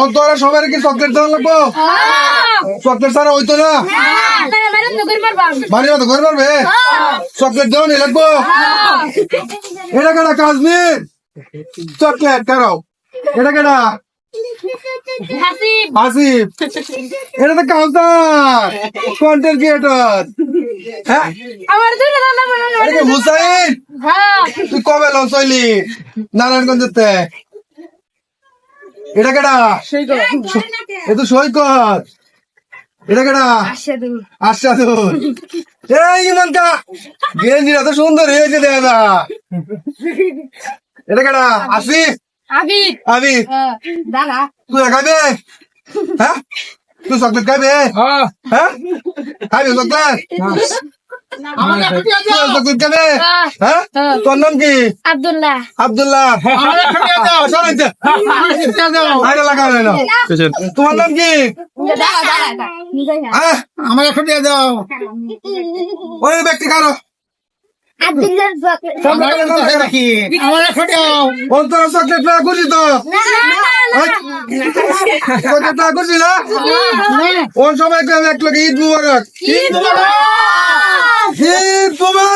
অন্তরা সবাই কি চকলেট দেওয়া লাগবো? চকলেট ছাড়া হইতো না। বাড়ি মতো করে পারবে চকলেট দেওয়া নিয়ে লাগবো? এটা কেটা কাশ্মীর? চকলেট কারও এটা কেটা আসিফ এটা তো কাউসার কন্টেন্ট ক্রিয়েটর হ্যাঁ? এটা কি হুসাইন? তুই কবে লঞ্চ হইলি? নারায়ণগঞ্জতে? এটা কেটা এ তো সৈকত। এটা কেটা আশাদুল এই ইমানকা গেঞ্জিটা তো সুন্দর হয়েছে দাদা এটা কেটা আসিফ? আবির। আবি দাদা তুই খাবে হ্যাঁ? তুই চকলেট খাবে হ্যাঁ। খাবি চকলেট? হ্যাঁ। তোর নাম কি? আব্দুল্লাহ। আব্দুল্লাহ। শোনাইতে আরে লাগাবে না। তোমার নাম কি? হ্যাঁ। আমার একশো টাকা দাও ওই ব্যক্তি কারও? টাকা চকলেট। না খুশি তো। খুশি না সময় এক লোক ঈদ